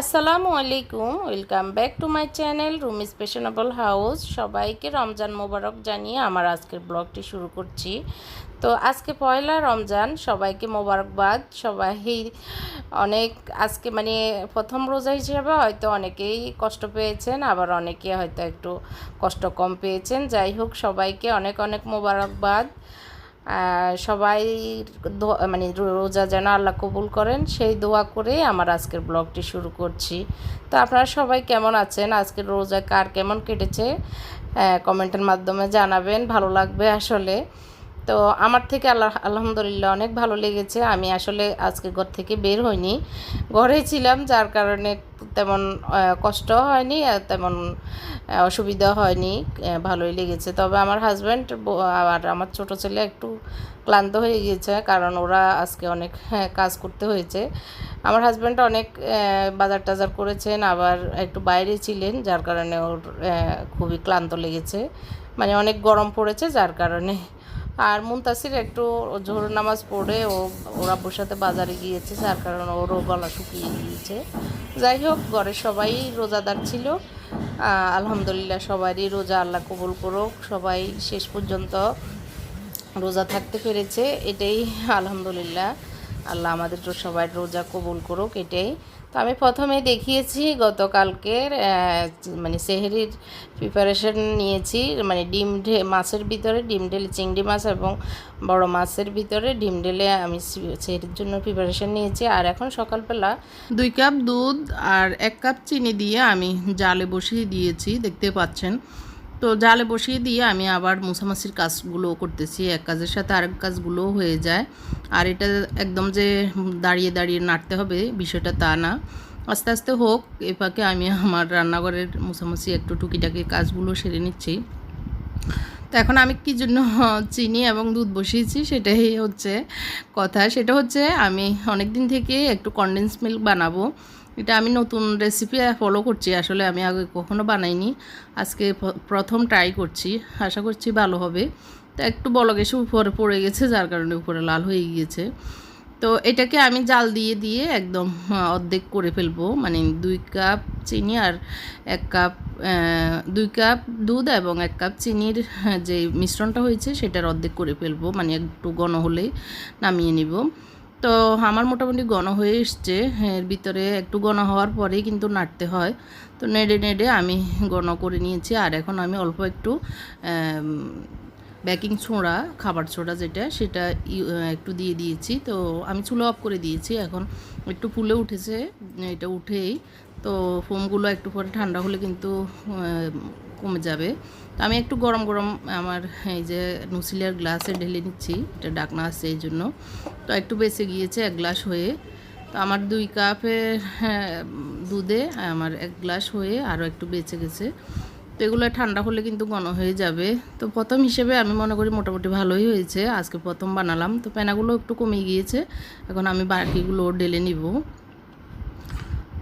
আসসালামু আলাইকুম, welcome back to my channel room fashionable house. সবাইকে রমজান মোবারক জানিয়ে আমার আজকের ব্লগটি শুরু করছি। তো আজকে পয়লা রমজান, সবাইকে মোবারকবাদ। সবাই অনেক আজকে মানে প্রথম রোজা হিসেবে হয়তো অনেকেই কষ্ট পেয়েছেন, আবার অনেকে হয়তো একটু কষ্ট কম পেয়েছেন। যাই হোক, সবাইকে অনেক অনেক মোবারকবাদ। সবাই মানে রোজা যেন আল্লাহ কবুল করেন, সেই দোয়া করে আমার আজকের ব্লগটি শুরু করছি। তো আপনারা সবাই কেমন আছেন? আজকের রোজা কার কেমন কেটেছে? কমেন্টের মাধ্যমে জানাবেন, ভালো লাগবে আসলে। তো আমার থেকে আল্লাহ আলহামদুলিল্লাহ অনেক ভালো লেগেছে। আমি আসলে আজকে ঘর থেকে বের হইনি। ঘরেই ছিলাম যার কারণে তেমন কষ্ট হয়নি তেমন অসুবিধা হয়নি। ভালোই লেগেছে। তবে আমার হাজব্যান্ড আর আমার ছোট ছেলে একটু ক্লান্ত হয়ে গিয়েছে কারণ ওরা আজকে অনেক হ্যাঁ, কাজ করতে হয়েছে। আমার হাজব্যান্ড অনেক বাজার টাজার করেছেন আবার একটু বাইরে ছিলেন যার কারণে ওর খুবই ক্লান্ত লেগেছে। মানে অনেক গরম পড়েছে যার কারণে আর মুনতাসির একটু জোহর নামাজ পড়ে ও, ওরা আব্বুর সাথে বাজারে গিয়েছে, যার কারণে ওরও গলা শুকিয়ে গিয়েছে। যাই হোক, ঘরের সবাই রোজাদার ছিল। আলহামদুলিল্লাহ সবারই রোজা আল্লাহ কবুল করুক, সবাই শেষ পর্যন্ত রোজা থাকতে পেরেছে, এটাই আলহামদুলিল্লাহ। আল্লাহ আমাদের তো সবাই রোজা কবুল করুক, এটাই। তো আমি প্রথমে দেখিয়েছি গতকালকের মানে সেহেরির প্রিপারেশন নিয়েছি মানে ডিম ঢে মাছের ভিতরে ডিম ঢেলে, চিংড়ি মাছ এবং বড় মাছের ভিতরে ডিম ঢেলে আমি সেহেরির জন্য প্রিপারেশন নিয়েছি। আর এখন সকালবেলা দুই কাপ দুধ আর এক কাপ চিনি দিয়ে আমি জালে বসিয়ে দিয়েছি, দেখতে পাচ্ছেন। তো জালে বসিয়ে দিয়ে আমি আবার মুসামাসির কাজগুলো করতেছি। এক কাজের সাথে আরেক কাজগুলো হয়ে যায়। আর এটা একদম যে দাঁড়িয়ে দাঁড়িয়ে নাড়তে হবে বিষয়টা তা না। আস্তে আস্তে হোক, এ ফাঁকে আমি আমার রান্নাঘরের মুসামাসি একটু টুকিটাকি কাজগুলো সেরে নিচ্ছি। তো এখন আমি কী জন্য চিনি এবং দুধ বসিয়েছি সেটাই হচ্ছে কথা। সেটা হচ্ছে আমি অনেক দিন থেকে একটু কনডেন্স মিল্ক বানাবো। এটা আমি নতুন রেসিপি ফলো করছি। আসলে আমি আগে কখনো বানাইনি। আজকে প্রথম ট্রাই করছি। আশা করছি ভালো হবে। তো একটু বলক এসে উপরে পড়ে গেছে যার কারণে উপরে লাল হয়ে গিয়েছে। তো এটাকে আমি জাল দিয়ে দিয়ে একদম অর্ধেক করে ফেলব। মানে দুই কাপ চিনি আর এক কাপ দুই কাপ দুধ এবং এক কাপ চিনির হ্যাঁ, যে মিশ্রণটা হয়েছে সেটার অর্ধেক করে ফেলব। মানে একটু ঘন হলেই নামিয়ে নিব। তো আমার মোটামুটি ঘন হয়ে এসছে। এর ভিতরে একটু ঘন হওয়ার পরেই কিন্তু নাড়তে হয়। তো নেড়ে নেড়ে আমি ঘন করে নিয়েছি। আর এখন আমি অল্প একটু বেকিং সোডা, খাবার ছোঁড়া যেটা, সেটা একটু দিয়ে দিয়েছি। তো আমি চুলো অফ করে দিয়েছি। এখন একটু ফুলে উঠেছে, এটা উঠেই। তো ফোমগুলো একটু পরে ঠান্ডা হলে কিন্তু কমে যাবে। তো আমি একটু গরম গরম আমার এই যে নুসিলিয়ার গ্লাসে ঢেলে নিচ্ছি এটা ডাকনা আছে এই জন্য। তো একটু বেঁচে গিয়েছে এক গ্লাস হয়ে। তো আমার দুই কাপের হ্যাঁ, দুধে আমার এক গ্লাস হয়ে আরও একটু বেঁচে গেছে। তো এগুলো ঠান্ডা হলে কিন্তু ঘন হয়ে যাবে। তো প্রথম হিসেবে আমি মনে করি মোটামুটি ভালোই হয়েছে। আজকে প্রথম বানালাম। তো পেনাগুলো একটু কমে গিয়েছে। এখন আমি বাকিগুলো ঢেলে নিব।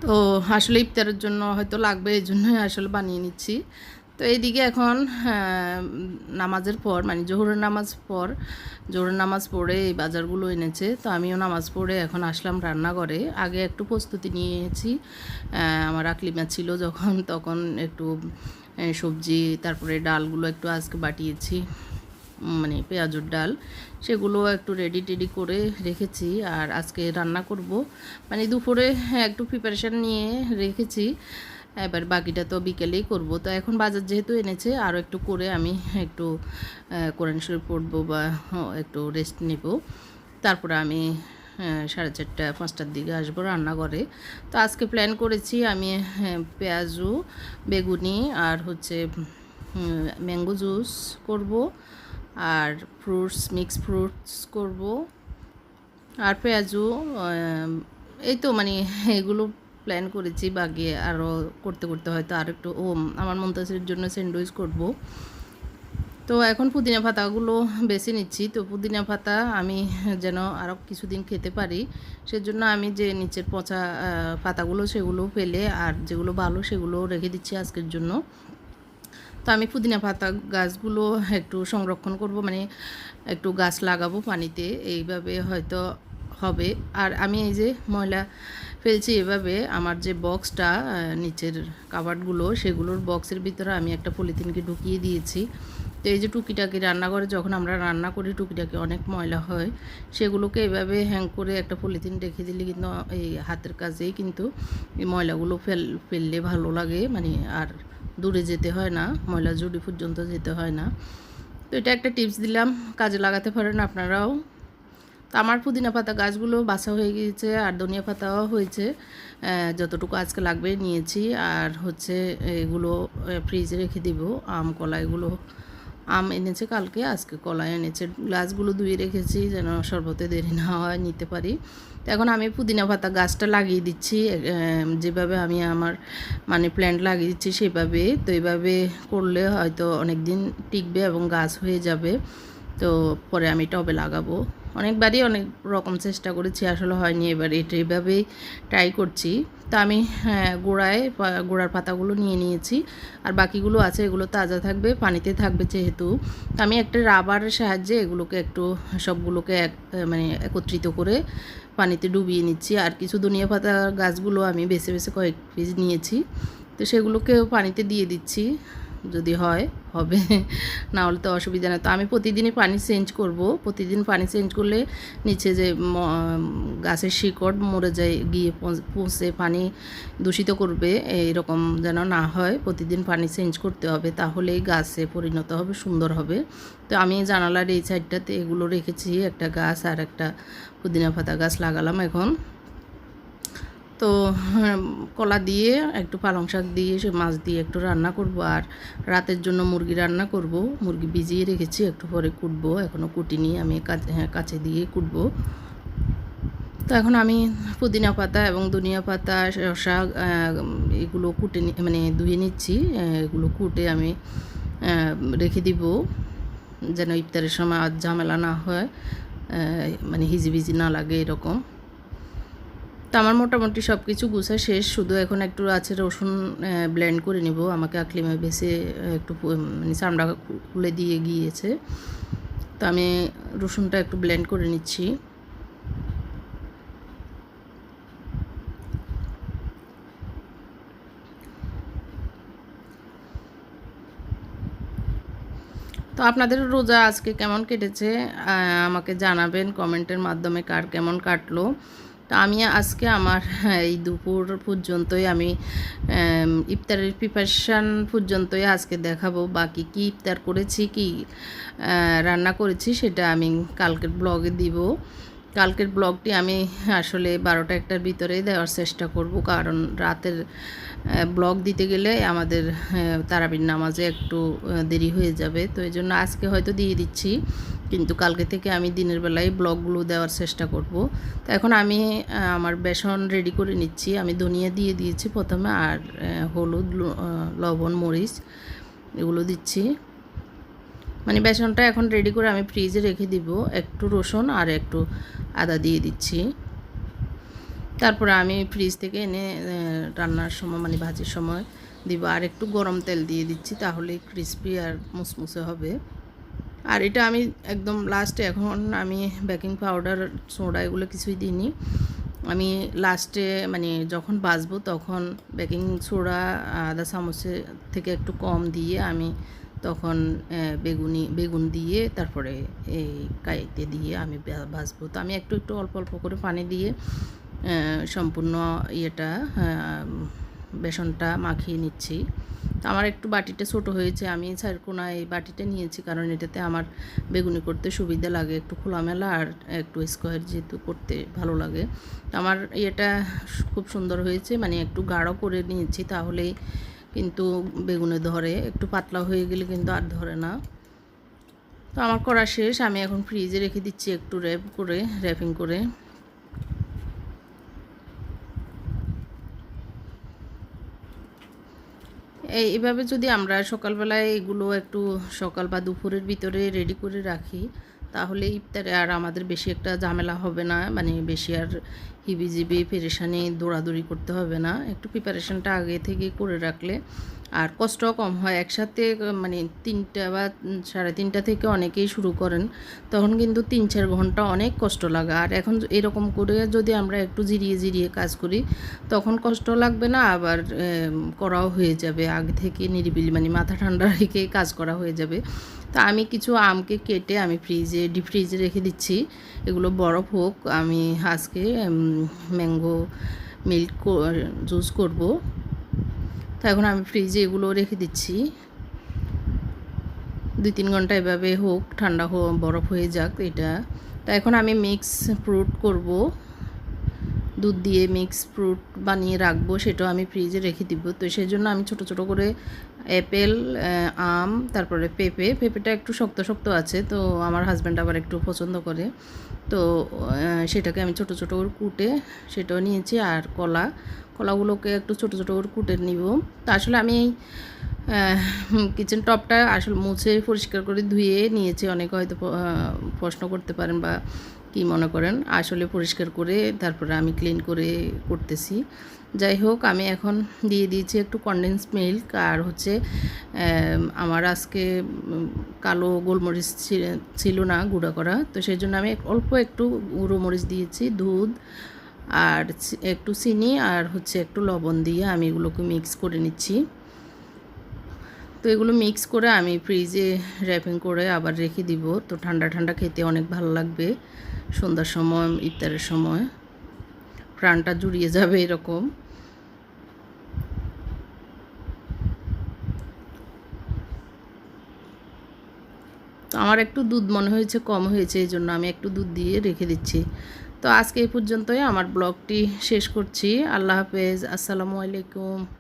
তো আসলে ইফতারের জন্য হয়তো লাগবে এই জন্যই আসলে বানিয়ে নিচ্ছি। তো এইদিকে এখন নামাজের পর মানে জোহরের নামাজ পর জোহরের নামাজ পড়ে এই বাজারগুলো এনেছে। তো আমিও নামাজ পড়ে এখন আসলাম রান্নাঘরে। আগে একটু প্রস্তুতি নিয়েছি। আমার আকলিমা ছিল যখন তখন একটু সবজি তারপরে ডালগুলো একটু আজকে বাটিয়েছি। মানে পেঁয়াজুর ডাল সেগুলো একটু রেডি টেডি করে রেখেছি আর আজকে রান্না করব। মানে দুপুরে হ্যাঁ, একটু প্রিপারেশান নিয়ে রেখেছি। এবার বাকিটা তো বিকেলেই করব। তো এখন বাজার যেহেতু এনেছে আরও একটু করে আমি একটু কোরআন শরীফ পড়ব বা একটু রেস্ট নেব। তারপরে আমি সাড়ে চারটা, পাঁচটার দিকে আসব রান্নাঘরে। তো আজকে প্ল্যান করেছি আমি পেঁয়াজু, বেগুনি আর হচ্ছে ম্যাঙ্গো জুস করব আর ফ্রুটস মিক্স ফ্রুটস করব। আর পেঁয়াজু এই তো মানে এগুলো প্ল্যান করেছি বাকি আরও করতে করতে হয়তো আর একটু, ও, আমার মন্তাসের জন্য স্যান্ডউইচ করব। তো এখন পুদিনা পাতাগুলো বেছে নিচ্ছি। তো পুদিনা পাতা আমি যেন আরও কিছুদিন খেতে পারি, সেজন্য আমি যে নিচের পচা পাতাগুলো সেগুলো ফেলে আর যেগুলো ভালো সেগুলো রেখে দিচ্ছি আজকের জন্য। তো আমি পুদিনা পাতা গাছগুলো একটু সংরক্ষণ করব মানে একটু গাছ লাগাবো পানিতে। এইভাবে হয়তো হবে। আর আমি এই যে ময়লা ফেলছি এভাবে, আমার যে বক্সটা নিচের কাবার্ডগুলো সেগুলোর বক্সের ভিতরে আমি একটা পলিথিনকে ঢুকিয়ে দিয়েছি। তো এই যে টুকিটাকি রান্নাঘরে যখন আমরা রান্না করি, টুকিটাকি অনেক ময়লা হয়, সেগুলোকে এভাবে হ্যাং করে একটা পলিথিন রেখে দিলে কিন্তু এই হাতের কাজেই কিন্তু এই ময়লাগুলো ফেল, ফেললে ভালো লাগে। মানে আর দূরে যেতে হয় না, ময়লা জুড়ি পর্যন্ত যেতে হয় না। তো এটা একটা টিপস দিলাম, কাজে লাগাতে পারেন আপনারাও। তো আমার পুদিনা পাতা গাছগুলো বাছা হয়ে গিয়েছে আর ধনিয়া পাতাও হয়েছে যতটুকু আজকে লাগবে নিয়েছি। আর হচ্ছে এগুলো ফ্রিজে রেখে দিব, আম কলা এগুলো আম এনেছে কালকে, আজকে কলা এনেছে। গ্লাসগুলো ধুয়ে রেখেছি যেন শরবতে দেরি না হয় নিতে পারি। তো এখন আমি পুদিনা পাতা গাছটা লাগিয়ে দিচ্ছি যেভাবে আমি আমার মানে প্ল্যান্ট লাগিয়ে দিচ্ছি সেভাবে। তো এইভাবে করলে হয়তো অনেক দিন টিকবে এবং গাছ হয়ে যাবে। তো পরে আমি টবে লাগাবো। অনেকবারই অনেক রকম চেষ্টা করেছি আসলে হয়নি এবার এটা এইভাবেই ট্রাই করছি। তো আমি হ্যাঁ, গোড়ায় গোড়ার পাতাগুলো নিয়ে নিয়েছি। আর বাকিগুলো আছে এগুলো তাজা থাকবে পানিতে থাকবে যেহেতু। আমি একটা রাবারের সাহায্যে এগুলোকে একটু সবগুলোকে এক মানে একত্রিত করে পানিতে ডুবিয়ে নিচ্ছি। আর কিছু ধনিয়া পাতা গাছগুলো আমি বেছে বেছে কয়েক পিস নিয়েছি। তো সেগুলোকেও পানিতে দিয়ে দিচ্ছি। যদি হয়, হবে। না হলে তো অসুবিধা নেই। তো আমি প্রতিদিনই পানি চেঞ্জ করব। প্রতিদিন পানি চেঞ্জ করলে নিচে যে গাছের শিকড় মরে যায়, গিয়ে পৌঁছে পানি দূষিত করবে, এইরকম যেন না হয়। প্রতিদিন পানি চেঞ্জ করতে হবে, তাহলেই গাছে পরিণত হবে, সুন্দর হবে। তো আমি জানালার এই সাইডটাতে এগুলো রেখেছি। একটা গাছ আর একটা পুদিনা পাতা গাছ লাগালাম এখন। তো হ্যাঁ, কলা দিয়ে একটু পালং শাক দিয়ে সে মাছ দিয়ে একটু রান্না করব। আর রাতের জন্য মুরগি রান্না করব। মুরগি ভিজিয়ে রেখেছি একটু পরে কুটবো। এখনও কুটিনি আমি কাছে হ্যাঁ কাছে দিয়ে কুটবো। তো এখন আমি পুদিনা পাতা এবং ধনিয়া পাতা শসা এগুলো কুটে মানে ধুয়ে নিচ্ছি। এগুলো কুটে আমি রেখে দিব। যেন ইফতারের সময় আর ঝামেলা না হয় মানে হিজিবিজি না লাগে এরকম। তো আমার মোটামুটি সব কিছু গুছা শেষ। শুধু এখন একটু আছে রসুন ব্লেন্ড করে নিব। আমাকে আকলিমা বেছে একটু মানে চামড়া খুলে দিয়ে গিয়েছে। তো আমি রসুনটা একটু ব্লেন্ড করে নিচ্ছি। তো আপনাদের রোজা আজকে কেমন কেটেছে? আমাকে জানাবেন। কমেন্টের মাধ্যমে কার কেমন কাটলো? তো আমি আজকে আমার এই দুপুর পর্যন্তই আমি ইফতারের প্রিপারেশান পর্যন্তই আজকে দেখাবো। বাকি কি ইফতার করেছি, কি রান্না করেছি সেটা আমি কালকের ব্লগে দিব। কালকের ব্লগটি আমি আসলে বারোটা একটার ভিতরেই দেওয়ার চেষ্টা করব, কারণ রাতের ব্লগ দিতে গেলে আমাদের তারাবির নামাজে একটু দেরি হয়ে যাবে। তো এই জন্য আজকে হয়তো দিয়ে দিচ্ছি, কিন্তু কালকে থেকে আমি দিনের বেলায় ব্লগগুলো দেওয়ার চেষ্টা করব। তো এখন আমি আমার বেসন রেডি করে নিচ্ছি। আমি ধনিয়া দিয়ে দিয়েছি প্রথমে, আর হলুদ লবণ, মরিচ, এগুলো দিচ্ছি। মানে বেসনটা এখন রেডি করে আমি ফ্রিজে রেখে দিব। একটু রসুন আর একটু আদা দিয়ে দিচ্ছি। তারপরে আমি ফ্রিজ থেকে এনে রান্নার সময় মানে ভাজির সময় দিব। আর একটু গরম তেল দিয়ে দিচ্ছি তাহলে ক্রিসপি আর মুসমুসে হবে। আর এটা আমি একদম লাস্টে এখন আমি বেকিং পাউডার সোডা এগুলো কিছুই দিইনি। আমি লাস্টে মানে যখন বাজবো তখন বেকিং সোডা আধা চামচের থেকে একটু কম দিয়ে আমি তখন বেগুনি, বেগুন দিয়ে তারপরে এই কাইতে দিয়ে আমি ভাজবো। তো আমি একটু একটু অল্প অল্প করে পানি দিয়ে সম্পূর্ণ ইয়েটা বেসনটা মাখিয়ে নিচ্ছি। তো আমার একটু বাটিটা ছোট হয়েছে, আমি চারকোনা এই বাটিটা নিয়েছি কারণ এটাতে আমার বেগুনি করতে সুবিধা লাগে, একটু খোলামেলা আর একটু স্কোয়ার যেহেতু করতে ভালো লাগে। তো আমার ইয়েটা খুব সুন্দর হয়েছে মানে একটু গাঢ় করে নিয়েছি, তাহলেই কিন্তু বেগুনে ধরে, একটু পাতলা হয়ে গেলে কিন্তু আর ধরে না। তো আমার করা শেষ, আমি এখন ফ্রিজে রেখে দিচ্ছি একটু র্যাপ করে, র্যাপিং করে। এই, এভাবে যদি আমরা সকালবেলায় এগুলো একটু সকাল বা দুপুরের ভিতরে রেডি করে রাখি তাহলে ইফতারে আর আমাদের বেশি একটা ঝামেলা হবে না। মানে বেশি আর হিবিজিবি, পেরেশানি, দৌড়াদৌড়ি করতে হবে না। একটু প্রিপারেশনটা আগে থেকে করে রাখলে আর কষ্টও কম হয়। একসাথে মানে তিনটা বা সাড়ে তিনটা থেকে অনেকেই শুরু করেন, তখন কিন্তু তিন চার ঘণ্টা অনেক কষ্ট লাগে। আর এখন এরকম করে যদি আমরা একটু জিরিয়ে জিরিয়ে কাজ করি, তখন কষ্ট লাগবে না, আবার করাও হয়ে যাবে। আগে থেকে নিরিবিলি মানে মাথা ঠান্ডা রেখে কাজ করা হয়ে যাবে। তা আমি কিছু আমকে কেটে আমি ফ্রিজে ডিপ ফ্রিজে রেখে দিচ্ছি। এগুলো বরফ হোক, আমি আজকে ম্যাঙ্গো মিল্ক জুস করব। তো এখন আমি ফ্রিজে এগুলো রেখে দিচ্ছি। দুই তিন ঘণ্টা এভাবে হোক, ঠান্ডা বরফ হয়ে যাক এটা। তা এখন আমি মিক্স ফ্রুট করব। দুধ দিয়ে মিক্স ফ্রুট বানিয়ে রাখব, সেটাও আমি ফ্রিজে রেখে দিব। তো সেই জন্য আমি ছোট ছোট করে অ্যাপেল আম, তারপরে পেঁপে। পেঁপেটা একটু শক্ত শক্ত আছে, তো আমার হাজব্যান্ড আবার একটু পছন্দ করে। তো সেটাকে আমি ছোট ছোট করে কুটে সেটাও নিয়েছি। আর কলা, কলাগুলোকে একটু ছোট ছোট করে কুটে নিব। তো আসলে আমি কিচেন টপটা আসলে মুছে পরিষ্কার করে ধুয়ে নিয়েছি। অনেকে হয়তো প্রশ্ন করতে পারেন বা কি মনে করেন? আসলে পরিষ্কার করে তারপরে আমি ক্লিন করে করতেছি। যাই হোক, আমি এখন দিয়ে দিয়েছি একটু কনডেন্স মিল্ক আর হচ্ছে আমার আজকে কালো গোলমরিচ ছিল না গুঁড়া করা। তো সেই জন্য আমি অল্প একটু গুঁড়ো মরিচ দিয়েছি, দুধ আর একটু চিনি আর হচ্ছে একটু লবণ দিয়ে আমি এগুলোকে মিক্স করে নিচ্ছি। তো এগুলো মিক্স করে আমি ফ্রিজে র্যাপিং করে আবার রেখে দিব। তো ঠান্ডা ঠান্ডা খেতে অনেক ভালো লাগবে। সন্ধ্যার সময়, ইফতারের সময়। প্রাণটা জুড়িয়ে যাবে এরকম। তো আমার একটু দুধ মনে হয়েছে, কম হয়েছে, এই জন্য আমি একটু দুধ দিয়ে রেখে দিচ্ছি। তো আজকে এই পর্যন্তই, আমার ব্লগটি শেষ করছি। আল্লাহ হাফেজ, আসসালামু আলাইকুম।